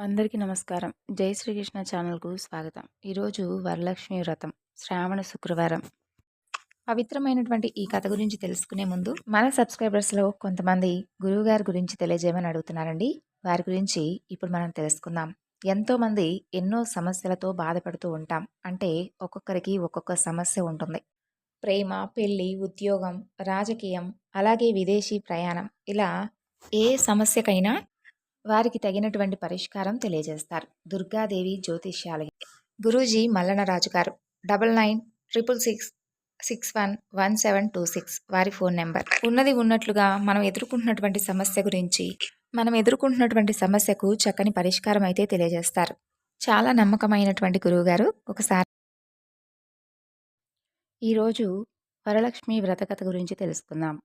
అందరికీ నమస్కారం. జై శ్రీకృష్ణ ఛానల్కు స్వాగతం. ఈరోజు వరలక్ష్మి వ్రతం శ్రావణ శుక్రవారం. పవిత్రమైనటువంటి ఈ కథ గురించి తెలుసుకునే ముందు మన సబ్స్క్రైబర్స్లో కొంతమంది గురువుగారి గురించి తెలియజేయమని అడుగుతున్నారండి. వారి గురించి ఇప్పుడు మనం తెలుసుకుందాం. ఎంతోమంది ఎన్నో సమస్యలతో బాధపడుతూ ఉంటాం. అంటే ఒక్కొక్కరికి ఒక్కొక్క సమస్య ఉంటుంది. ప్రేమ పెళ్ళి ఉద్యోగం రాజకీయం అలాగే విదేశీ ప్రయాణం. ఇలా ఏ సమస్యకైనా వారికి తగినటువంటి పరిష్కారం తెలియజేస్తారు. దుర్గాదేవి జ్యోతిష్యాలయం. గురూజీ మల్లనరాజు గారు. Double nine triple six six one one seven two six వారి ఫోన్ నెంబర్. ఉన్నది ఉన్నట్లుగా మనం ఎదుర్కొంటున్నటువంటి సమస్య గురించి మనం ఎదుర్కొంటున్నటువంటి సమస్యకు చక్కని పరిష్కారం అయితే తెలియజేస్తారు. చాలా నమ్మకమైనటువంటి గురువుగారు ఒకసారి ఈరోజు వరలక్ష్మి వ్రతకథ గురించి తెలుసుకుందాం.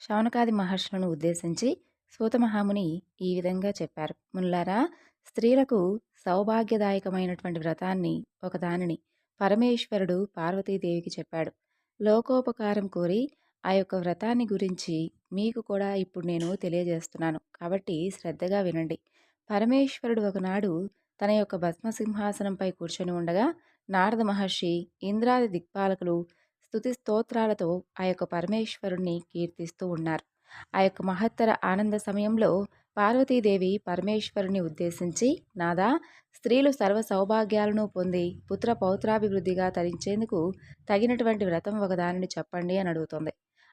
శౌనకాది మహర్షులను ఉద్దేశించి సూతమహాముని ఈ విధంగా చెప్పారు. ముల్లారా స్త్రీలకు సౌభాగ్యదాయకమైనటువంటి వ్రతాన్ని ఒకదానిని పరమేశ్వరుడు పార్వతీదేవికి చెప్పాడు. లోకోపకారం కోరి ఆ యొక్క వ్రతాన్ని గురించి మీకు కూడా ఇప్పుడు నేను తెలియజేస్తున్నాను. కాబట్టి శ్రద్ధగా వినండి. పరమేశ్వరుడు ఒకనాడు తన యొక్క భస్మసింహాసనంపై కూర్చొని ఉండగా నారద మహర్షి ఇంద్రాది దిక్పాలకులు స్థుతి స్తోత్రాలతో ఆ యొక్క పరమేశ్వరుణ్ణి కీర్తిస్తూ ఉన్నారు. ఆ యొక్క మహత్తర ఆనంద సమయంలో పార్వతీదేవి పరమేశ్వరుని ఉద్దేశించి నాదా స్త్రీలు సర్వ సౌభాగ్యాలను పొంది పుత్ర పౌత్రాభివృద్ధిగా తరించేందుకు తగినటువంటి వ్రతం ఒకదానిని చెప్పండి అని అడుగుతుంది.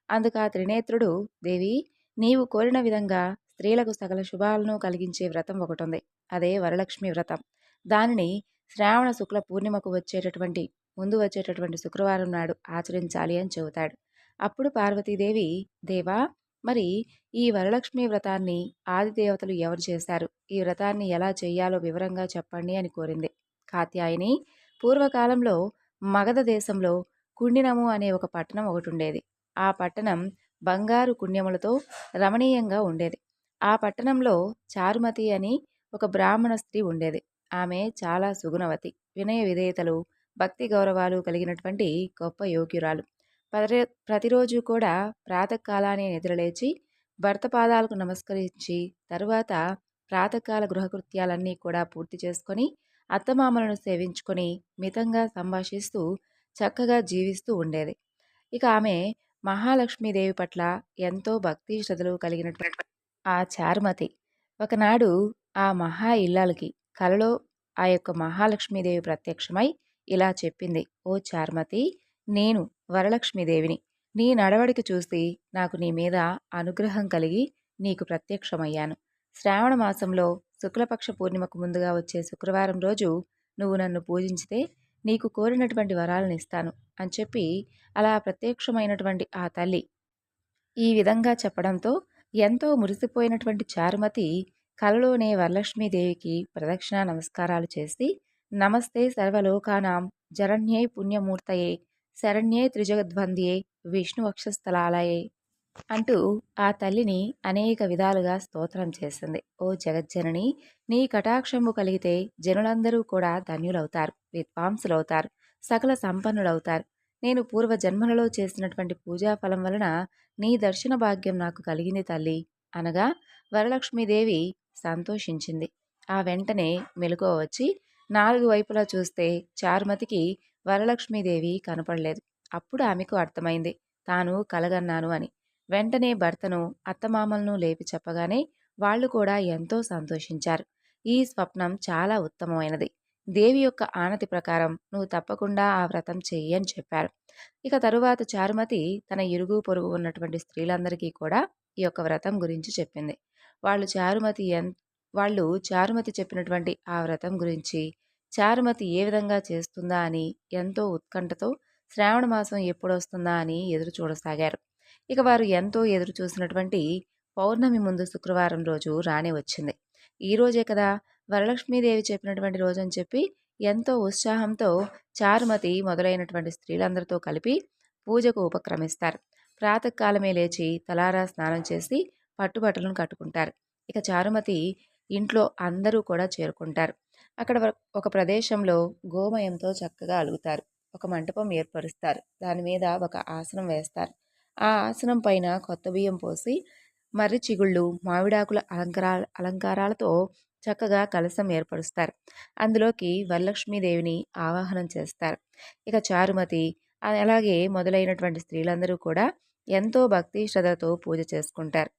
అందుకు ఆ త్రినేత్రుడు దేవి నీవు కోరిన విధంగా స్త్రీలకు సకల శుభాలను కలిగించే వ్రతం ఒకటి ఉంది అదే వరలక్ష్మి వ్రతం. దానిని శ్రావణ శుక్ల పూర్ణిమకు వచ్చేటటువంటి ముందు వచ్చేటటువంటి శుక్రవారం నాడు ఆచరించాలి అని చెబుతాడు. అప్పుడు పార్వతీదేవి దేవా మరి ఈ వరలక్ష్మి వ్రతాన్ని ఆదిదేవతలు ఎవరు చేశారు? ఈ వ్రతాన్ని ఎలా చేయాలో వివరంగా చెప్పండి అని కోరింది. కాత్యాయని పూర్వకాలంలో మగధ దేశంలో కుండినము అనే ఒక పట్టణం ఒకటి ఉండేది ఆ పట్టణం బంగారు పుణ్యములతో రమణీయంగా ఉండేది. ఆ పట్టణంలో చారుమతి అని ఒక బ్రాహ్మణ స్త్రీ ఉండేది. ఆమె చాలా సుగుణవతి. వినయ విధేయతలు భక్తి గౌరవాలు కలిగినటువంటి గొప్ప యోగ్యురాలు. ప్రతి ప్రతిరోజు కూడా ప్రాతకాలాన్ని నిద్రలేచి భర్త పాదాలకు నమస్కరించి తరువాత ప్రాతకాల గృహకృత్యాలన్నీ కూడా పూర్తి చేసుకొని అత్తమామలను సేవించుకొని మితంగా సంభాషిస్తూ చక్కగా జీవిస్తూ ఉండేది. ఇక ఆమె మహాలక్ష్మీదేవి పట్ల ఎంతో భక్తి శ్రద్ధలు కలిగినటువంటి ఆ చారుమతి. ఒకనాడు ఆ మహా ఇల్లాలకి కలలో ఆ యొక్క మహాలక్ష్మీదేవి ప్రత్యక్షమై ఇలా చెప్పింది ఓ చారుమతి నేను వరలక్ష్మీదేవిని. నీ నడవడిక చూసి నాకు నీ మీద అనుగ్రహం కలిగి నీకు ప్రత్యక్షమయ్యాను. శ్రావణ మాసంలో శుక్లపక్ష పూర్ణిమకు ముందుగా వచ్చే శుక్రవారం రోజు నువ్వు నన్ను పూజించితే నీకు కోరినటువంటి వరాలను ఇస్తాను అని చెప్పి అలా ప్రత్యక్షమైనటువంటి ఆ తల్లి ఈ విధంగా చెప్పడంతో ఎంతో మురిసిపోయినటువంటి చారుమతి కలలోనే వరలక్ష్మీదేవికి ప్రదక్షిణ నమస్కారాలు చేసి నమస్తే సర్వలోకానాం జరణ్యై పుణ్యమూర్తయే శరణ్యే త్రిజగద్వంద్యే విష్ణు వక్షస్థలాలయే అంటూ ఆ తల్లిని అనేక విధాలుగా స్తోత్రం చేసింది ఓ జగజ్జనని నీ కటాక్షము కలిగితే జనులందరూ కూడా ధన్యులవుతారు విద్వాంసులవుతారు సకల సంపన్నులవుతారు. నేను పూర్వ జన్మలలో చేసినటువంటి పూజా ఫలం వలన నీ దర్శన భాగ్యం నాకు కలిగింది తల్లి అనగా వరలక్ష్మీదేవి సంతోషించింది. ఆ వెంటనే మెలకువ వచ్చి నాలుగు వైపులా చూస్తే చారుమతికి వరలక్ష్మీదేవి కనపడలేదు. అప్పుడు ఆమెకు అర్థమైంది. తాను కలగన్నాను అని. వెంటనే భర్తను అత్తమామలను లేపి చెప్పగానే వాళ్ళు కూడా ఎంతో సంతోషించారు. ఈ స్వప్నం చాలా ఉత్తమమైనది. దేవి యొక్క ఆనతి ప్రకారం నువ్వు తప్పకుండా ఆ వ్రతం చెయ్యి అని చెప్పారు. ఇక తరువాత చారుమతి తన ఇరుగు పొరుగు ఉన్నటువంటి స్త్రీలందరికీ కూడా ఈ యొక్క వ్రతం గురించి చెప్పింది. వాళ్ళు చారుమతి ఎన్ వాళ్ళు చారుమతి చెప్పినటువంటి ఆ వ్రతం గురించి చారుమతి ఏ విధంగా చేస్తుందా అని ఎంతో ఉత్కంఠతో శ్రావణ మాసం ఎప్పుడొస్తుందా అని ఎదురు చూడసాగారు. ఇక వారు ఎంతో ఎదురు చూసినటువంటి పౌర్ణమి ముందు శుక్రవారం రోజు రానే వచ్చింది. ఈ రోజే కదా వరలక్ష్మీదేవి చెప్పినటువంటి రోజు అని చెప్పి ఎంతో ఉత్సాహంతో చారుమతి మొదలైనటువంటి స్త్రీలందరితో కలిపి పూజకు ఉపక్రమిస్తారు. ప్రాతకాలమే లేచి తలారా స్నానం చేసి పట్టుబట్టలను కట్టుకుంటారు. ఇక చారుమతి ఇంట్లో అందరూ కూడా చేరుకుంటారు. అక్కడ ఒక ప్రదేశంలో గోమయంతో చక్కగా అలుగుతారు. ఒక మంటపం ఏర్పరుస్తారు. దాని మీద ఒక ఆసనం వేస్తారు. ఆ ఆసనం పైన కొత్త బియ్యం పోసి మర్రి చిగుళ్ళు మామిడాకుల అలంకారాల అలంకారాలతో చక్కగా కలసం ఏర్పరుస్తారు. అందులోకి వరలక్ష్మీదేవిని ఆవాహనం చేస్తారు. ఇక చారుమతి అలాగే మొదలైనటువంటి స్త్రీలందరూ కూడా ఎంతో భక్తి శ్రద్ధతో పూజ చేసుకుంటారు.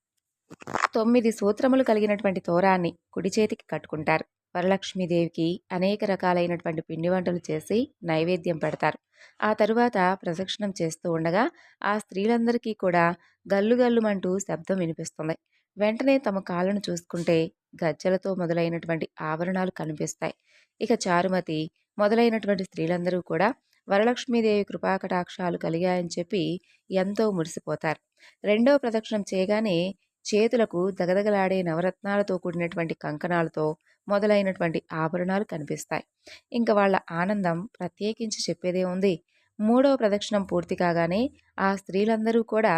తొమ్మిది సూత్రములు కలిగినటువంటి తోరాన్ని కుడి చేతికి కట్టుకుంటారు. వరలక్ష్మీదేవికి అనేక రకాలైనటువంటి పిండి వంటలు చేసి నైవేద్యం పెడతారు. ఆ తరువాత ప్రదక్షిణం చేస్తూ ఉండగా ఆ స్త్రీలందరికీ కూడా గల్లు గల్లుమంటూ శబ్దం వినిపిస్తుంది. వెంటనే తమ కాళ్ళను చూసుకుంటే గజ్జలతో మొదలైనటువంటి ఆభరణాలు కనిపిస్తాయి. ఇక చారుమతి మొదలైనటువంటి స్త్రీలందరూ కూడా వరలక్ష్మీదేవి కృపాకటాక్షాలు కలిగాయని చెప్పి ఎంతో మురిసిపోతారు. రెండో ప్రదక్షిణం చేయగానే చేతులకు దగదగలాడే నవరత్నాలతో కూడినటువంటి కంకణాలతో మొదలైనటువంటి ఆభరణాలు కనిపిస్తాయి. ఇంకా వాళ్ళ ఆనందం ప్రత్యేకించి చెప్పేదే ఉంది. మూడవ ప్రదక్షిణం పూర్తి కాగానే ఆ స్త్రీలందరూ కూడా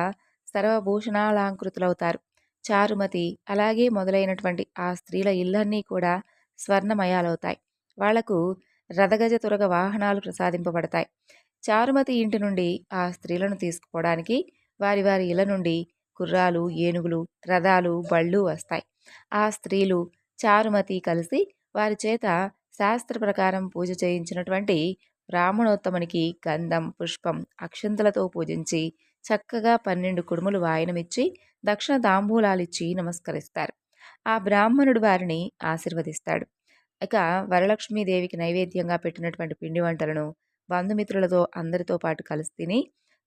సర్వభూషణాలంకృతులవుతారు. చారుమతి అలాగే మొదలైనటువంటి ఆ స్త్రీల ఇళ్ళన్నీ కూడా స్వర్ణమయాలవుతాయి. వాళ్ళకు రథగజ తురగ వాహనాలు ప్రసాదింపబడతాయి. చారుమతి ఇంటి నుండి ఆ స్త్రీలను తీసుకుపోవడానికి వారి వారి ఇళ్ళ నుండి గుర్రాలు ఏనుగులు రథాలు బళ్ళు వస్తాయి. ఆ స్త్రీలు చారుమతి కలిసి వారి చేత శాస్త్ర ప్రకారం పూజ చేయించినటువంటి బ్రాహ్మణోత్తమునికి గంధం పుష్పం అక్షంతలతో పూజించి చక్కగా పన్నెండు కుడుములు వాయనమిచ్చి దక్షిణ తాంబూలాలిచ్చి నమస్కరిస్తారు. ఆ బ్రాహ్మణుడు వారిని ఆశీర్వదిస్తాడు. ఇక వరలక్ష్మీదేవికి నైవేద్యంగా పెట్టినటువంటి పిండి వంటలను బంధుమిత్రులతో అందరితో పాటు కలిసి తిని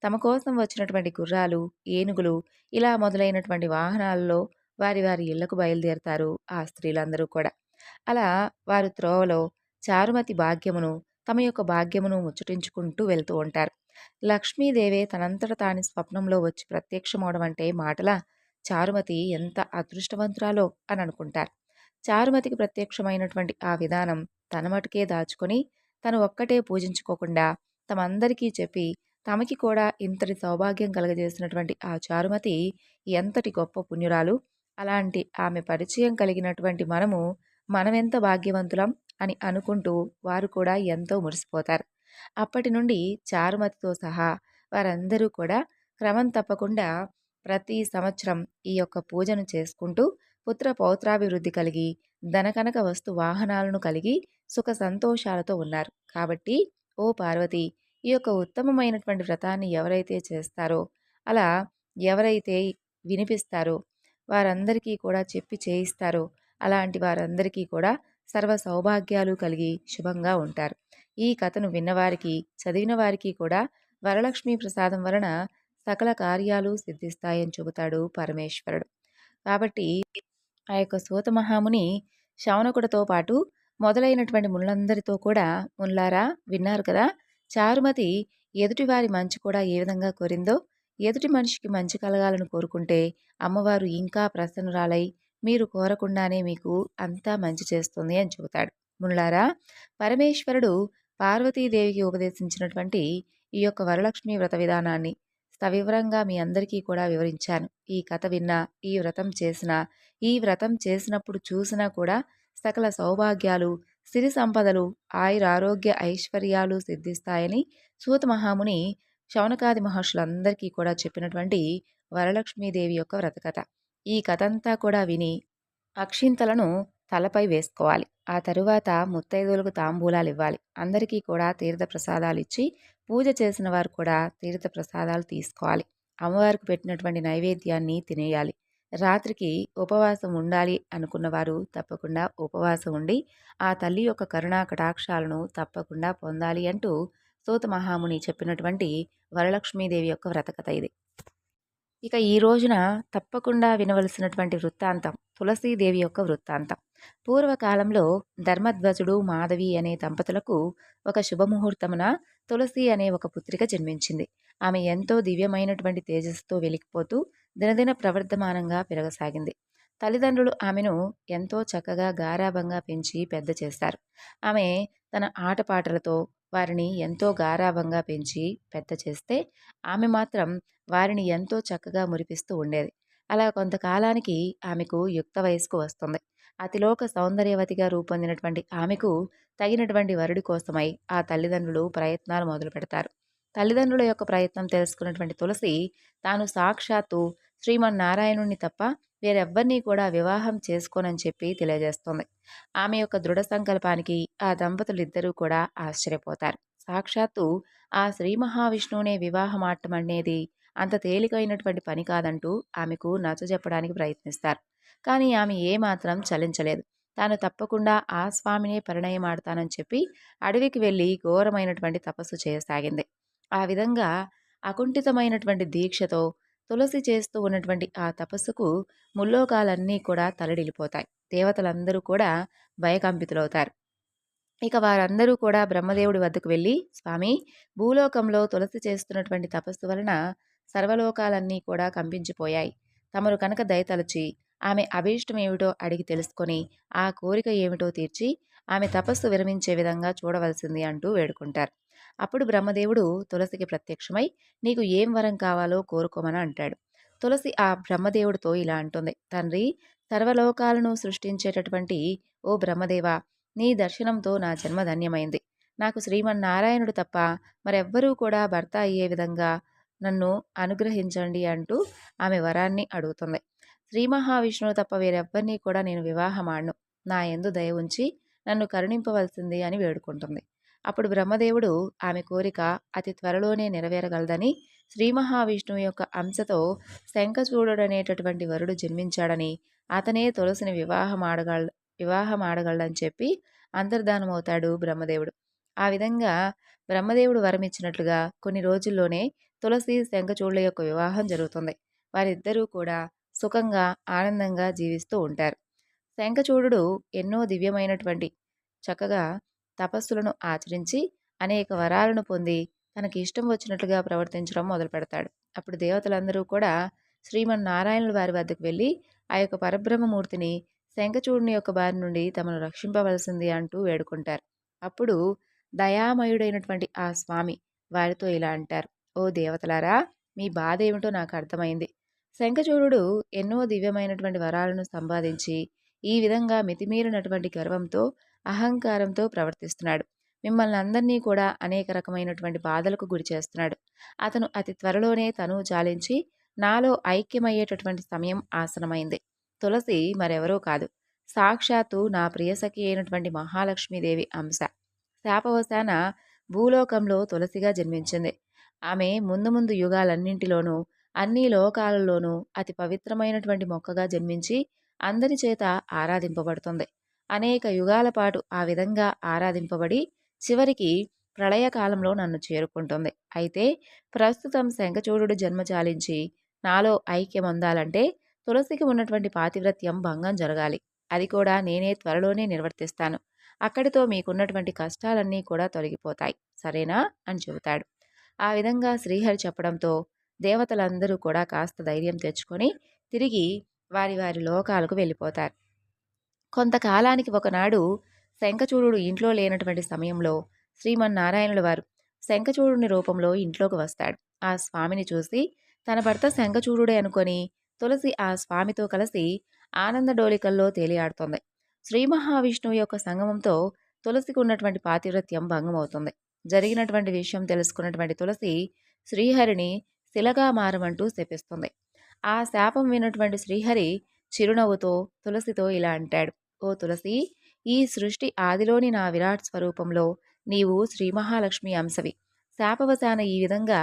తమ కోసం వచ్చినటువంటి గుర్రాలు ఏనుగులు ఇలా మొదలైనటువంటి వాహనాలలో వారి వారి ఇళ్ళకు బయలుదేరతారు ఆ స్త్రీలందరూ కూడా. అలా వారు త్రోవలో చారుమతి భాగ్యమును తమ యొక్క భాగ్యమును ముచ్చటించుకుంటూ వెళ్తూ ఉంటారు. లక్ష్మీదేవే తనంతట తాని స్వప్నంలో వచ్చి ప్రత్యక్షమవడం అంటే మాటల చారుమతి ఎంత అదృష్టవంతురాలో అని అనుకుంటారు. చారుమతికి ప్రత్యక్షమైనటువంటి ఆ విధానం తన మటుకే దాచుకొని తను ఒక్కటే పూజించుకోకుండా తమందరికీ చెప్పి తమకి కూడా ఇంతటి సౌభాగ్యం కలగజేసినటువంటి ఆ చారుమతి ఎంతటి గొప్ప పుణ్యురాలు అలాంటి ఆమె పరిచయం కలిగినటువంటి మనము మనమెంత భాగ్యవంతులం అని అనుకుంటూ వారు కూడా ఎంతో మురిసిపోతారు. అప్పటి నుండి చారుమతితో సహా వారందరూ కూడా క్రమం తప్పకుండా ప్రతి సంవత్సరం ఈ యొక్క పూజను చేసుకుంటూ పుత్ర పౌత్రాభివృద్ధి కలిగి ధనకనక వస్తు వాహనాలను కలిగి సుఖ సంతోషాలతో ఉన్నారు. కాబట్టి ఓ పార్వతి ఈ యొక్క ఉత్తమమైనటువంటి వ్రతాన్ని ఎవరైతే చేస్తారో అలా ఎవరైతే వినిపిస్తారో వారందరికీ కూడా చెప్పి చేయిస్తారో. అలాంటి వారందరికీ కూడా సర్వ సౌభాగ్యాలు కలిగి శుభంగా ఉంటారు. ఈ కథను విన్నవారికి చదివిన వారికి కూడా వరలక్ష్మి ప్రసాదం వలన సకల కార్యాలు సిద్ధిస్తాయని చెబుతాడు పరమేశ్వరుడు. కాబట్టి ఆ యొక్క సూత మహాముని శౌనకుడితో పాటు మొదలైనటువంటి ముళ్ళందరితో కూడా ముల్లారా విన్నారు కదా చారుమతి ఎదుటివారి మంచి కూడా ఏ విధంగా కోరిందో ఎదుటి మనిషికి మంచి కలగాలని కోరుకుంటే అమ్మవారు ఇంకా ప్రసన్నురాలై మీరు కోరకుండానే మీకు అంతా మంచి చేస్తుంది అని చెబుతాడు. మునులారా పరమేశ్వరుడు పార్వతీదేవికి ఉపదేశించినటువంటి ఈ యొక్క వరలక్ష్మి వ్రత విధానాన్ని సవివరంగా మీ అందరికీ కూడా వివరించాను. ఈ కథ విన్నా ఈ వ్రతం చేసినా ఈ వ్రతం చేసినప్పుడు చూసినా కూడా సకల సౌభాగ్యాలు సిరి సంపదలు ఆయురారోగ్య ఐశ్వర్యాలు సిద్ధిస్తాయని సూత మహాముని శౌనకాది మహర్షులందరికీ కూడా చెప్పినటువంటి వరలక్ష్మీదేవి యొక్క వ్రతకథ. ఈ కథంతా కూడా విని అక్షింతలను తలపై వేసుకోవాలి. ఆ తరువాత ముత్తైదులకు తాంబూలాలు ఇవ్వాలి అందరికీ కూడా తీర్థ ప్రసాదాలు ఇచ్చి పూజ చేసిన వారు కూడా తీర్థ ప్రసాదాలు తీసుకోవాలి. అమ్మవారికి పెట్టినటువంటి నైవేద్యాన్ని తినేయాలి. రాత్రికి ఉపవాసం ఉండాలి అనుకున్నవారు తప్పకుండా ఉపవాసం ఉండి ఆ తల్లి యొక్క కరుణా కటాక్షాలను తప్పకుండా పొందాలి అంటూ సూత మహాముని చెప్పినటువంటి వరలక్ష్మీదేవి యొక్క వ్రతకథ ఇది. ఇక ఈ రోజున తప్పకుండా వినవలసినటువంటి వృత్తాంతం తులసీదేవి యొక్క వృత్తాంతం. పూర్వకాలంలో ధర్మధ్వజుడు మాధవి అనే దంపతులకు ఒక శుభముహూర్తమున తులసి అనే ఒక పుత్రిక జన్మించింది. ఆమె ఎంతో దివ్యమైనటువంటి తేజస్సుతో వెలికిపోతూ దినదిన ప్రవర్ధమానంగా పెరగసాగింది. తల్లిదండ్రులు ఆమెను ఎంతో చక్కగా గారాభంగా పెంచి పెద్ద చేశారు ఆమె తన ఆటపాటలతో వారిని ఎంతో గారాభంగా పెంచి పెద్ద చేస్తే ఆమె మాత్రం వారిని ఎంతో చక్కగా మురిపిస్తూ ఉండేది. అలా కొంతకాలానికి ఆమెకు యుక్త వయస్కు వస్తుంది. అతిలోక సౌందర్యవతిగా రూపొందినటువంటి ఆమెకు తగినటువంటి వరుడి కోసమై ఆ తల్లిదండ్రులు ప్రయత్నాలు మొదలు పెడతారు తల్లిదండ్రుల యొక్క ప్రయత్నం తెలుసుకున్నటువంటి తులసి తాను సాక్షాత్తు శ్రీమన్నారాయణుణ్ణి తప్ప వేరెవ్వరినీ కూడా వివాహం చేసుకోనని చెప్పి తెలియజేస్తుంది. ఆమె యొక్క దృఢ సంకల్పానికి ఆ దంపతులిద్దరూ కూడా ఆశ్చర్యపోతారు. సాక్షాత్తు ఆ శ్రీ మహావిష్ణువునే వివాహం ఆడటం అనేది అంత తేలికైనటువంటి పని కాదంటూ ఆమెకు నచ్చజెప్పడానికి ప్రయత్నిస్తారు. కానీ ఆమె ఏమాత్రం చలించలేదు. తాను తప్పకుండా ఆ స్వామినే పరిణయం ఆడతానని చెప్పి అడవికి వెళ్ళి ఘోరమైనటువంటి తపస్సు చేయసాగింది. ఆ విధంగా అకుంఠితమైనటువంటి దీక్షతో తులసి చేస్తూ ఉన్నటువంటి ఆ తపస్సుకు ముల్లోకాలన్నీ కూడా తలడిల్లిపోతాయి. దేవతలందరూ కూడా భయకంపితులవుతారు. ఇక వారందరూ కూడా బ్రహ్మదేవుడి వద్దకు వెళ్ళి స్వామి భూలోకంలో తులసి చేస్తున్నటువంటి తపస్సు వలన సర్వలోకాలన్నీ కూడా కంపించిపోయాయి. తమరు కనుక దయతలచి ఆమె అభీష్టం ఏమిటో అడిగి తెలుసుకొని ఆ కోరిక ఏమిటో తీర్చి ఆమె తపస్సు విరమించే విధంగా చూడవలసింది అంటూ వేడుకుంటారు. అప్పుడు బ్రహ్మదేవుడు తులసికి ప్రత్యక్షమై నీకు ఏం వరం కావాలో కోరుకోమని అంటాడు. తులసి ఆ బ్రహ్మదేవుడితో ఇలా అంటుంది. తండ్రి సర్వలోకాలను సృష్టించేటటువంటి ఓ బ్రహ్మదేవ నీ దర్శనంతో నా జన్మ ధన్యమైంది. నాకు శ్రీమన్నారాయణుడు తప్ప మరెవ్వరూ కూడా భర్త అయ్యే విధంగా నన్ను అనుగ్రహించండి అంటూ ఆమె వరాన్ని అడుగుతుంది. శ్రీ మహావిష్ణువు తప్ప వేరెవ్వరినీ కూడా నేను వివాహమాడను. నా ఎందు దయ ఉంచి నన్ను కరుణింపవలసింది అని వేడుకుంటుంది. అప్పుడు బ్రహ్మదేవుడు ఆమె కోరిక అతి త్వరలోనే నెరవేరగలదని శ్రీ మహావిష్ణువు యొక్క అంశతో శంఖచూడుడనేటటువంటి వరుడు జన్మించాడని అతనే తులసిని వివాహం ఆడగల వివాహం చెప్పి అంతర్ధానమవుతాడు బ్రహ్మదేవుడు. ఆ విధంగా బ్రహ్మదేవుడు వరమిచ్చినట్లుగా కొన్ని రోజుల్లోనే తులసి శంఖచూడుల యొక్క వివాహం జరుగుతుంది. వారిద్దరూ కూడా సుఖంగా ఆనందంగా జీవిస్తూ ఉంటారు. శంఖచూడు ఎన్నో దివ్యమైనటువంటి చక్కగా తపస్సులను ఆచరించి అనేక వరాలను పొంది తనకి ఇష్టం వచ్చినట్లుగా ప్రవర్తించడం మొదలు పెడతాడు. అప్పుడు దేవతలందరూ కూడా శ్రీమన్నారాయణుల వారి వద్దకు వెళ్ళి ఆ యొక్క పరబ్రహ్మమూర్తిని శంఖచూడుని యొక్క బారి నుండి తమను రక్షింపవలసింది అంటూ వేడుకుంటారు. అప్పుడు దయామయుడైనటువంటి ఆ స్వామి వారితో ఇలా అంటారు ఓ దేవతలారా మీ బాధ ఏమిటో నాకు అర్థమైంది. శంఖచూడు ఎన్నో దివ్యమైనటువంటి వరాలను సంపాదించి ఈ విధంగా మితిమీరినటువంటి గర్వంతో అహంకారంతో ప్రవర్తిస్తున్నాడు. మిమ్మల్ని అందరినీ కూడా అనేక రకమైనటువంటి బాధలకు గురి చేస్తున్నాడు. అతను అతి త్వరలోనే తను చాలించి నాలో ఐక్యమయ్యేటటువంటి సమయం ఆసనమైంది. తులసి మరెవరో కాదు. సాక్షాత్తు నా ప్రియసఖి అయినటువంటి మహాలక్ష్మీదేవి అంశ. శాపవశాన భూలోకంలో తులసిగా జన్మించింది. ఆమె ముందు ముందు యుగాలన్నింటిలోనూ అన్ని లోకాలలోనూ అతి పవిత్రమైనటువంటి మొక్కగా జన్మించి అందరి చేత ఆరాధింపబడుతుంది. అనేక యుగాల పాటు ఆ విధంగా ఆరాధింపబడి చివరికి ప్రళయకాలంలో నన్ను చేరుకుంటుంది. అయితే ప్రస్తుతం శంఖచూడు జన్మ చాలించి నాలో ఐక్యం అందాలంటే తులసికి ఉన్నటువంటి పాతివ్రత్యం భంగం జరగాలి. అది కూడా నేనే త్వరలోనే నిర్వర్తిస్తాను. అక్కడితో మీకున్నటువంటి కష్టాలన్నీ కూడా తొలగిపోతాయి. సరేనా? అని చెబుతాడు. ఆ విధంగా శ్రీహరి చెప్పడంతో దేవతలందరూ కూడా కాస్త ధైర్యం తెచ్చుకొని తిరిగి వారి వారి లోకాలకు వెళ్ళిపోతారు. కొంతకాలానికి ఒకనాడు శంఖచూడు ఇంట్లో లేనటువంటి సమయంలో శ్రీమన్నారాయణుల వారు శంఖచూడుని రూపంలో ఇంట్లోకి వస్తాడు. ఆ స్వామిని చూసి తన భర్త శంఖచూడుడే అనుకొని తులసి ఆ స్వామితో కలిసి ఆనంద డోలికల్లో తేలియాడుతుంది. శ్రీ మహావిష్ణువు యొక్క సంగమంతో తులసికి ఉన్నటువంటి పాతివ్రత్యం భంగమవుతుంది. జరిగినటువంటి విషయం తెలుసుకున్నటువంటి తులసి శ్రీహరిని శిలగా మారమంటూ శపిస్తుంది. ఆ శాపం విన్నటువంటి శ్రీహరి చిరునవ్వుతో తులసితో ఇలా అంటాడు. ఓ తులసి ఈ సృష్టి ఆదిలోని నా విరాట్ స్వరూపంలో నీవు శ్రీ మహాలక్ష్మి అంశవి. శాపవశాన ఈ విధంగా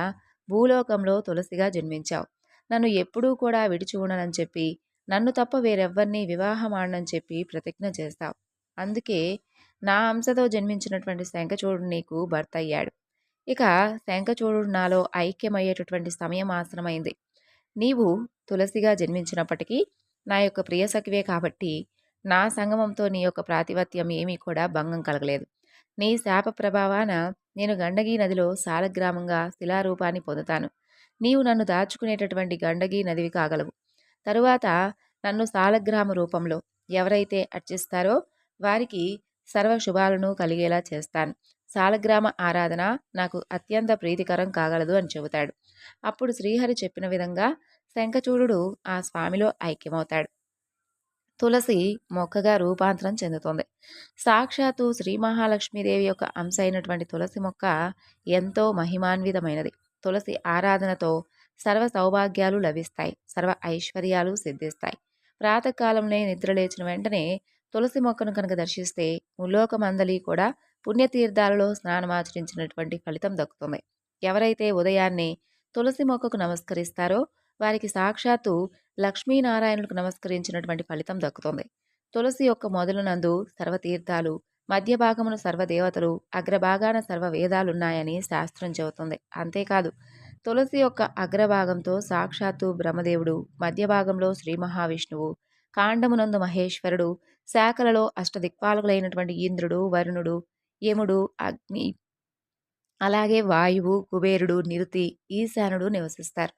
భూలోకంలో తులసిగా జన్మించావు. నన్ను ఎప్పుడూ కూడా విడిచి ఉండనని చెప్పి నన్ను తప్ప వేరెవ్వరినీ వివాహమాడనని చెప్పి ప్రతిజ్ఞ చేస్తావు. అందుకే నా అంశతో జన్మించినటువంటి శంఖచూడు నీకు భర్త అయ్యాడు. ఇక శంఖచూడు నాలో ఐక్యమయ్యేటటువంటి సమయం ఆసనమైంది. నీవు తులసిగా జన్మించినప్పటికీ నా యొక్క ప్రియసఖివే కాబట్టి నా సంగమంతో నీ యొక్క ప్రాతిపత్యం ఏమీ కూడా భంగం కలగలేదు. నీ శాప ప్రభావాన నేను గండగీ నదిలో సాలగ్రామంగా శిలారూపాన్ని పొందుతాను. నీవు నన్ను దాచుకునేటటువంటి గండగీ నదివి కాగలవు. తరువాత నన్ను సాలగ్రామ రూపంలో ఎవరైతే అర్చిస్తారో వారికి సర్వ శుభాలను కలిగేలా చేస్తాను. సాలగ్రామ ఆరాధన నాకు అత్యంత ప్రీతికరం కాగలదు అని చెబుతాడు. అప్పుడు శ్రీహరి చెప్పిన విధంగా శంఖచూడు ఆ స్వామిలో ఐక్యమవుతాడు. తులసి మొక్కగా రూపాంతరం చెందుతుంది. సాక్షాత్తు శ్రీ మహాలక్ష్మీదేవి యొక్క అంశ అయినటువంటి తులసి మొక్క ఎంతో మహిమాన్వితమైనది. తులసి ఆరాధనతో సర్వ సౌభాగ్యాలు లభిస్తాయి. సర్వ ఐశ్వర్యాలు సిద్ధిస్తాయి. ప్రాతకాలంలో నిద్రలేచిన వెంటనే తులసి మొక్కను కనుక దర్శిస్తే ముల్లోకమందలి కూడా పుణ్యతీర్థాలలో స్నానమాచరించినటువంటి ఫలితం దక్కుతుంది. ఎవరైతే ఉదయాన్నే తులసి మొక్కకు నమస్కరిస్తారో వారికి సాక్షాత్తు లక్ష్మీనారాయణులకు నమస్కరించినటువంటి ఫలితం దక్కుతుంది. తులసి యొక్క మొదలునందు సర్వతీర్థాలు మధ్య భాగమున సర్వదేవతలు అగ్రభాగాన సర్వ వేదాలున్నాయని శాస్త్రం చెబుతుంది. అంతేకాదు తులసి యొక్క అగ్రభాగంతో సాక్షాత్తు బ్రహ్మదేవుడు మధ్య భాగంలో శ్రీ మహావిష్ణువు కాండమునందు మహేశ్వరుడు శాఖలలో అష్టదిక్పాలకులైనటువంటి ఇంద్రుడు వరుణుడు యముడు అగ్ని అలాగే వాయువు కుబేరుడు నిరుతి ఈశానుడు నివసిస్తారు.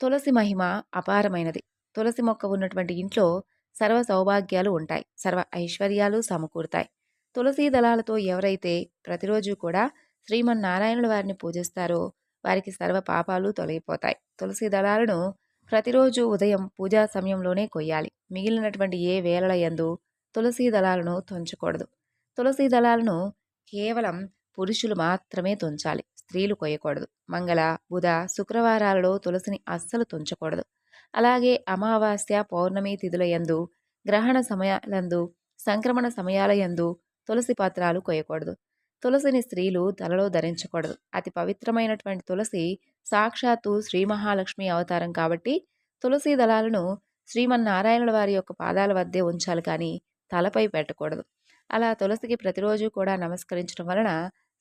తులసి మహిమ అపారమైనది. తులసి మొక్క ఉన్నటువంటి ఇంట్లో సర్వ సౌభాగ్యాలు ఉంటాయి. సర్వ ఐశ్వర్యాలు సమకూరుతాయి. తులసీ దళాలతో ఎవరైతే ప్రతిరోజు కూడా శ్రీమన్నారాయణుల వారిని పూజిస్తారో వారికి సర్వ పాపాలు తొలగిపోతాయి. తులసి దళాలను ప్రతిరోజు ఉదయం పూజా సమయంలోనే కొయ్యాలి. మిగిలినటువంటి ఏ వేళల యందు తులసీ దళాలను తుంచకూడదు. తులసీ దళాలను కేవలం పురుషులు మాత్రమే తుంచాలి. స్త్రీలు కొయ్యకూడదు. మంగళ బుధ శుక్రవారాలలో తులసిని అస్సలు తుంచకూడదు. అలాగే అమావాస్య పౌర్ణమి తిథుల యందు గ్రహణ సమయాలందు సంక్రమణ సమయాల యందు తులసి పత్రాలు కొయ్యకూడదు. తులసిని స్త్రీలు తలలో ధరించకూడదు. అతి పవిత్రమైనటువంటి తులసి సాక్షాత్తు శ్రీ మహాలక్ష్మి అవతారం కాబట్టి తులసి దళాలను శ్రీమన్నారాయణుల వారి యొక్క పాదాల వద్దే ఉంచాలి కానీ తలపై పెట్టకూడదు. అలా తులసికి ప్రతిరోజు కూడా నమస్కరించడం వలన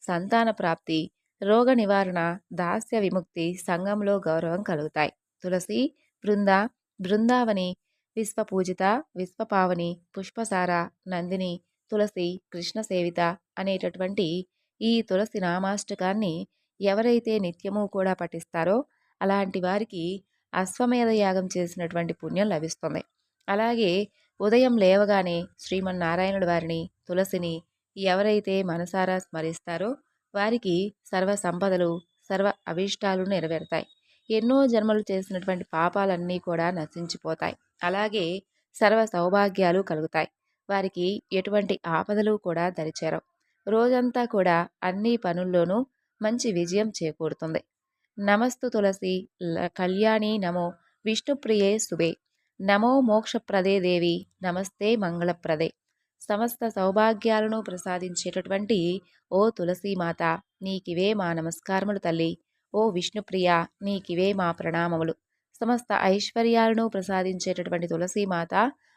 సంతాన ప్రాప్తి రోగ నివారణ దాస్య విముక్తి సంఘంలో గౌరవం కలుగుతాయి. తులసి బృంద బృందావని విశ్వపూజిత విశ్వపావని పుష్పసార నందిని తులసి కృష్ణ సేవిత అనేటటువంటి ఈ తులసి నామాష్టకాన్ని ఎవరైతే నిత్యము కూడా పఠిస్తారో అలాంటి వారికి అశ్వమేధ యాగం చేసినటువంటి పుణ్యం లభిస్తుంది. అలాగే ఉదయం లేవగానే శ్రీమన్నారాయణుడి వారిని తులసిని ఎవరైతే మనసారా స్మరిస్తారో వారికి సర్వ సంపదలు సర్వ అభీష్టాలు నెరవేరుతాయి. ఎన్నో జన్మలు చేసినటువంటి పాపాలన్నీ కూడా నశించిపోతాయి. అలాగే సర్వ సౌభాగ్యాలు కలుగుతాయి. వారికి ఎటువంటి ఆపదలు కూడా దరిచేరవు. రోజంతా కూడా అన్ని పనుల్లోనూ మంచి విజయం చేకూరుతుంది. నమస్తు తులసి కళ్యాణి నమో విష్ణుప్రియే శుభే నమో మోక్షప్రదే దేవి నమస్తే మంగళప్రదే. సమస్త సౌభాగ్యాలను ప్రసాదించేటటువంటి ఓ తులసీమాత నీకివే మా నమస్కారములు తల్లి. ఓ విష్ణుప్రియ నీకివే మా ప్రణామములు. సమస్త ఐశ్వర్యాలను ప్రసాదించేటటువంటి తులసీమాత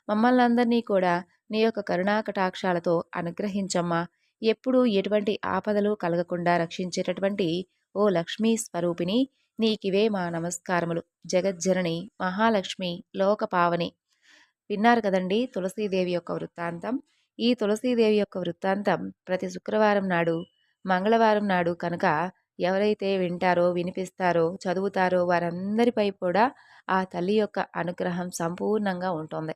మమ్మల్ని అందరినీ కూడా నీ యొక్క కరుణాకటాక్షాలతో అనుగ్రహించమ్మా. ఎప్పుడూ ఎటువంటి ఆపదలు కలగకుండా రక్షించేటటువంటి ఓ లక్ష్మీ స్వరూపిణి నీకివే మా నమస్కారములు. జగజ్జనని మహాలక్ష్మి లోకపావని విన్నారు కదండి తులసీదేవి యొక్క వృత్తాంతం. ఈ తులసీదేవి యొక్క వృత్తాంతం ప్రతి శుక్రవారం నాడు మంగళవారం నాడు కనుక ఎవరైతే వింటారో వినిపిస్తారో చదువుతారో వారందరిపై కూడా ఆ తల్లి యొక్క అనుగ్రహం సంపూర్ణంగా ఉంటుంది.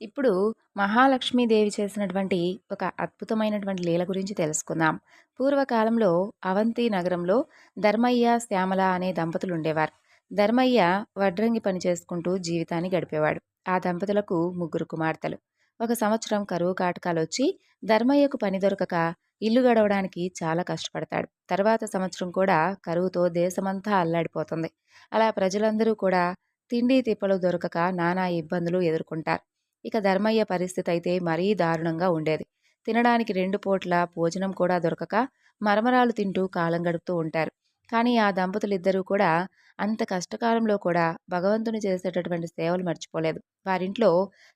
ఇప్పుడు మహాలక్ష్మీదేవి చేసినటువంటి ఒక అద్భుతమైనటువంటి లీల గురించి తెలుసుకుందాం. పూర్వకాలంలో అవంతి నగరంలో ధర్మయ్య శ్యామల అనే దంపతులు ఉండేవారు. ధర్మయ్య వడ్రంగి పని చేసుకుంటూ జీవితాన్ని గడిపేవాడు. ఆ దంపతులకు ముగ్గురు కుమార్తెలు. ఒక సంవత్సరం కరువు కాటకాలు వచ్చి ధర్మయ్యకు పని దొరకక ఇల్లు గడవడానికి చాలా కష్టపడతాడు. తర్వాత సంవత్సరం కూడా కరువుతో దేశమంతా అల్లాడిపోతుంది. అలా ప్రజలందరూ కూడా తిండి తిప్పలు దొరకక నానా ఇబ్బందులు ఎదుర్కొంటారు. ఇక ధర్మయ్య పరిస్థితి అయితే మరీ దారుణంగా ఉండేది. తినడానికి రెండు పూట్ల భోజనం కూడా దొరకక మరమరాలు తింటూ కాలం గడుపుతూ ఉంటారు. కానీ ఆ దంపతులిద్దరూ కూడా అంత కష్టకాలంలో కూడా భగవంతుని చేసేటటువంటి సేవలు మర్చిపోలేదు. వారింట్లో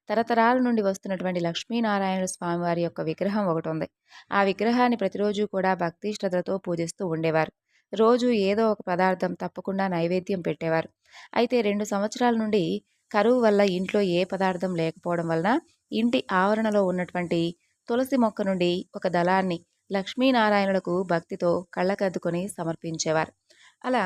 తరతరాల నుండి వస్తున్నటువంటి లక్ష్మీనారాయణ స్వామి వారి యొక్క విగ్రహం ఒకటి ఉంది. ఆ విగ్రహాన్ని ప్రతిరోజు కూడా భక్తి శ్రద్ధలతో పూజిస్తూ ఉండేవారు. రోజు ఏదో ఒక పదార్థం తప్పకుండా నైవేద్యం పెట్టేవారు. అయితే రెండు సంవత్సరాల నుండి కరువు వల్ల ఇంట్లో ఏ పదార్థం లేకపోవడం వలన ఇంటి ఆవరణలో ఉన్నటువంటి తులసి మొక్క నుండి ఒక దళాన్ని లక్ష్మీనారాయణులకు భక్తితో కళ్ళకద్దుకొని సమర్పించేవారు. అలా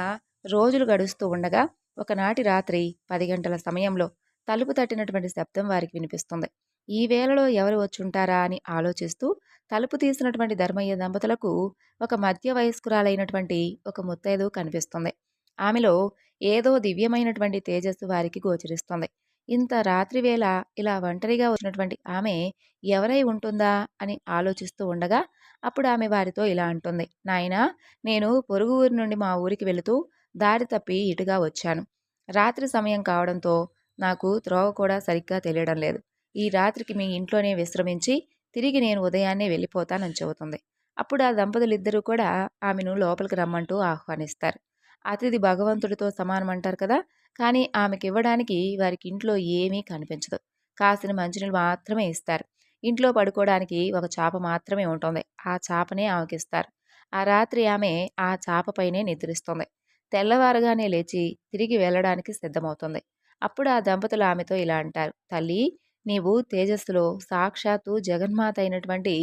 రోజులు గడుస్తూ ఉండగా ఒకనాటి రాత్రి పది గంటల సమయంలో తలుపు తట్టినటువంటి శబ్దం వారికి వినిపిస్తుంది. ఈ వేళలో ఎవరు వచ్చుంటారా అని ఆలోచిస్తూ తలుపు తీసినటువంటి ధర్మయ్య దంపతులకు ఒక మధ్య వయస్కురాలైనటువంటి ఒక ముత్తైదు కనిపిస్తుంది. ఆమెలో ఏదో దివ్యమైనటువంటి తేజస్సు వారికి గోచరిస్తుంది. ఇంత రాత్రివేళ ఇలా ఒంటరిగా వచ్చినటువంటి ఆమె ఎవరై ఉంటుందా అని ఆలోచిస్తూ ఉండగా అప్పుడు ఆమె వారితో ఇలా అంటుంది. నాయనా నేను పొరుగు ఊరి నుండి మా ఊరికి వెళుతూ దారి తప్పి ఇటుగా వచ్చాను. రాత్రి సమయం కావడంతో నాకు త్రోవ కూడా సరిగ్గా తెలియడం లేదు. ఈ రాత్రికి మీ ఇంట్లోనే విశ్రమించి తిరిగి నేను ఉదయాన్నే వెళ్ళిపోతానని చెబుతుంది. అప్పుడు ఆ దంపతులిద్దరూ కూడా ఆమెను లోపలికి రమ్మంటూ ఆహ్వానిస్తారు. అతిథి భగవంతుడితో సమానం అంటారు కదా! కానీ ఆమెకి ఇవ్వడానికి వారికి ఇంట్లో ఏమీ కనిపించదు. కాసిన మంచినీళ్ళు మాత్రమే ఇస్తారు. ఇంట్లో పడుకోవడానికి ఒక చాప మాత్రమే ఉంటుంది. ఆ చాపనే ఆమెకిస్తారు. ఆ రాత్రి ఆమె ఆ చాపపైనే నిద్రిస్తుంది. తెల్లవారుగానే లేచి తిరిగి వెళ్ళడానికి సిద్ధమవుతుంది. అప్పుడు ఆ దంపతులు ఆమెతో ఇలా అంటారు. తల్లి నీవు తేజస్సులో సాక్షాత్తు జగన్మాత అయినటువంటి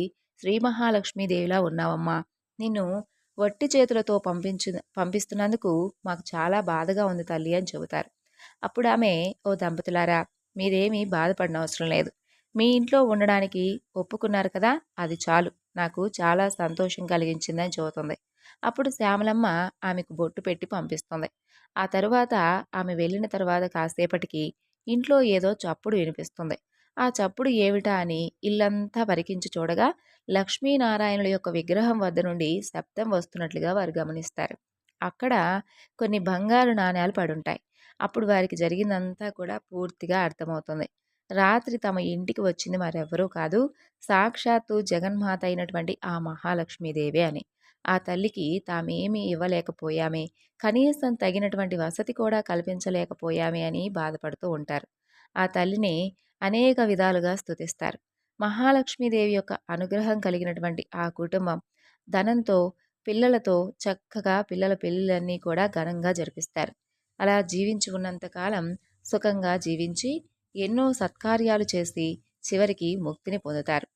శ్రీ మహాలక్ష్మీదేవిలా ఉన్నావమ్మా. నిన్ను వట్టి చేతులతో పంపించు పంపిస్తున్నందుకు మాకు చాలా బాధగా ఉంది తల్లి అని చెబుతారు. అప్పుడు ఆమె ఓ దంపతులారా మీరేమీ బాధపడిన అవసరం లేదు. మీ ఇంట్లో ఉండడానికి ఒప్పుకున్నారు కదా అది చాలు. నాకు చాలా సంతోషం కలిగించిందని చెబుతుంది. అప్పుడు శ్యామలమ్మ ఆమెకు బొట్టు పెట్టి పంపిస్తుంది. ఆ తరువాత ఆమె వెళ్ళిన తర్వాత కాసేపటికి ఇంట్లో ఏదో చప్పుడు వినిపిస్తుంది. ఆ చప్పుడు ఏమిటా అని ఇల్లంతా పరికించి చూడగా లక్ష్మీనారాయణుల యొక్క విగ్రహం వద్ద నుండి శబ్దం వస్తున్నట్లుగా వారు గమనిస్తారు. అక్కడ కొన్ని బంగారు నాణ్యాలు పడుంటాయి. అప్పుడు వారికి జరిగిందంతా కూడా పూర్తిగా అర్థమవుతుంది. రాత్రి తమ ఇంటికి వచ్చింది మరెవరూ కాదు. సాక్షాత్తు జగన్మాత అయినటువంటి ఆ మహాలక్ష్మీదేవి అని. ఆ తల్లికి తామేమీ ఇవ్వలేకపోయామే. కనీసం తగినటువంటి వసతి కూడా కల్పించలేకపోయామే అని బాధపడుతూ ఉంటారు. ఆ తల్లిని అనేక విధాలుగా స్తుతిస్తారు. మహాలక్ష్మీదేవి యొక్క అనుగ్రహం కలిగినటువంటి ఆ కుటుంబం ధనంతో పిల్లలతో చక్కగా పిల్లల పెళ్ళిళ్ళన్నీ కూడా ఘనంగా జరిపిస్తారు. అలా జీవించి ఉన్నంతకాలం సుఖంగా జీవించి ఎన్నో సత్కార్యాలు చేసి చివరికి ముక్తిని పొందుతారు.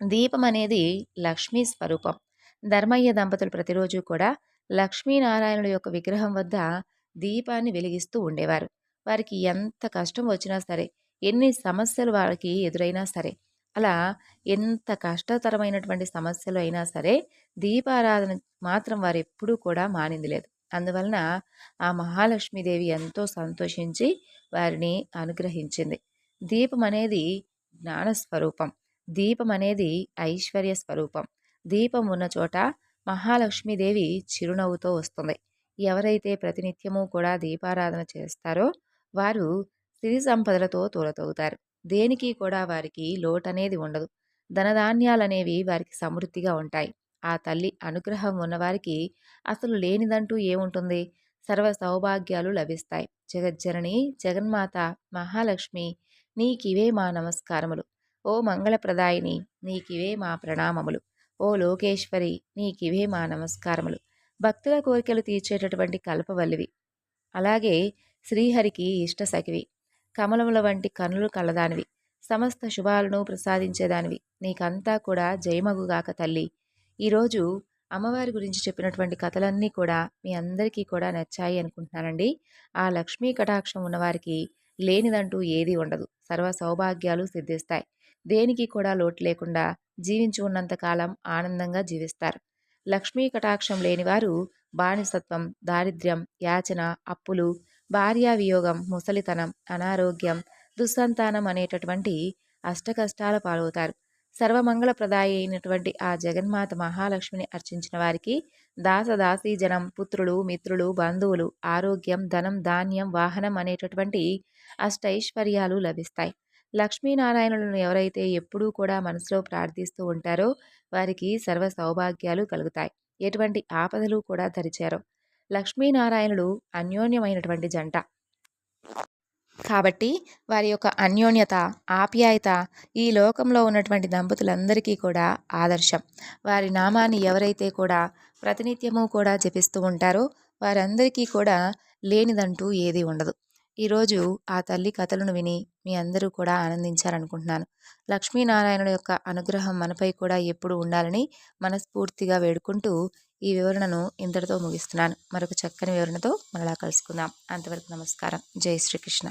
దీపం అనేది లక్ష్మీ స్వరూపం. ధర్మయ్య దంపతులు ప్రతిరోజు కూడా లక్ష్మీనారాయణుల యొక్క విగ్రహం వద్ద దీపాన్ని వెలిగిస్తూ ఉండేవారు. వారికి ఎంత కష్టం వచ్చినా సరే ఎన్ని సమస్యలు వారికి ఎదురైనా సరే అలా ఎంత కష్టతరమైనటువంటి సమస్యలు అయినా సరే దీపారాధన మాత్రం వారు ఎప్పుడూ కూడా మానింది లేదు. అందువలన ఆ మహాలక్ష్మీదేవి ఎంతో సంతోషించి వారిని అనుగ్రహించింది. దీపం అనేది జ్ఞానస్వరూపం. దీపం అనేది ఐశ్వర్య స్వరూపం. దీపం ఉన్న చోట మహాలక్ష్మీదేవి చిరునవ్వుతో వస్తుంది. ఎవరైతే ప్రతినిత్యము కూడా దీపారాధన చేస్తారో వారు సిరి సంపదలతో తోలతవుతారు దేనికి కూడా వారికి లోటనేది ఉండదు. ధనధాన్యాలనేవి వారికి సమృద్ధిగా ఉంటాయి. ఆ తల్లి అనుగ్రహం ఉన్నవారికి అసలు లేనిదంటూ ఏముంటుంది? సర్వ సౌభాగ్యాలు లభిస్తాయి. జగజ్జనని జగన్మాత మహాలక్ష్మి నీకివే మా నమస్కారములు. ఓ మంగళప్రదాయిని నీకివే మా ప్రణామములు. ఓ లోకేశ్వరి నీకివే మా నమస్కారములు. భక్తుల కోరికలు తీర్చేటటువంటి కల్పవల్లివి. అలాగే శ్రీహరికి ఇష్ట సఖివి కమలముల వంటి కనులు కలదానివి. సమస్త శుభాలను ప్రసాదించేదానివి. నీకంతా కూడా జయమగుగాక తల్లి. ఈరోజు అమ్మవారి గురించి చెప్పినటువంటి కథలన్నీ కూడా మీ అందరికీ కూడా నచ్చాయి అనుకుంటున్నానండి. ఆ లక్ష్మీ కటాక్షం ఉన్నవారికి లేనిదంటూ ఏది ఉండదు. సర్వ సౌభాగ్యాలు సిద్ధిస్తాయి. దేనికి కూడా లోటు లేకుండా జీవించి ఉన్నంతకాలం ఆనందంగా జీవిస్తారు. లక్ష్మీ కటాక్షం లేనివారు బానిసత్వం దారిద్ర్యం యాచన అప్పులు భార్యా వియోగం ముసలితనం అనారోగ్యం దుస్సంతానం అనేటటువంటి అష్టకష్టాల పాలవుతారు. సర్వమంగళప్రదాయి అయినటువంటి ఆ జగన్మాత మహాలక్ష్మిని అర్చించిన వారికి దాసదాసీ జనం పుత్రులు మిత్రులు బంధువులు ఆరోగ్యం ధనం ధాన్యం వాహనం అనేటటువంటి అష్టైశ్వర్యాలు లభిస్తాయి. లక్ష్మీనారాయణులను ఎవరైతే ఎప్పుడూ కూడా మనసులో ప్రార్థిస్తూ ఉంటారో వారికి సర్వ సౌభాగ్యాలు కలుగుతాయి. ఎటువంటి ఆపదలు కూడా ధరిచారు లక్ష్మీనారాయణుడు అన్యోన్యమైనటువంటి జంట. కాబట్టి వారి యొక్క అన్యోన్యత ఆప్యాయత ఈ లోకంలో ఉన్నటువంటి దంపతులందరికీ కూడా ఆదర్శం. వారి నామాన్ని ఎవరైతే కూడా ప్రతినిత్యము కూడా జపిస్తూ ఉంటారో వారందరికీ కూడా లేనిదంటూ ఏది ఉండదు. ఈరోజు ఆ తల్లి కథలను విని మీ అందరూ కూడా ఆనందించారనుకుంటున్నాను లక్ష్మీనారాయణుడు యొక్క అనుగ్రహం మనపై కూడా ఎప్పుడు ఉండాలని మనస్ఫూర్తిగా వేడుకుంటూ ఈ వివరణను ఇంతటితో ముగిస్తున్నాను. మరొక చక్కని వివరణతో మరలా కలుసుకుందాం. అంతవరకు నమస్కారం. జై శ్రీకృష్ణ.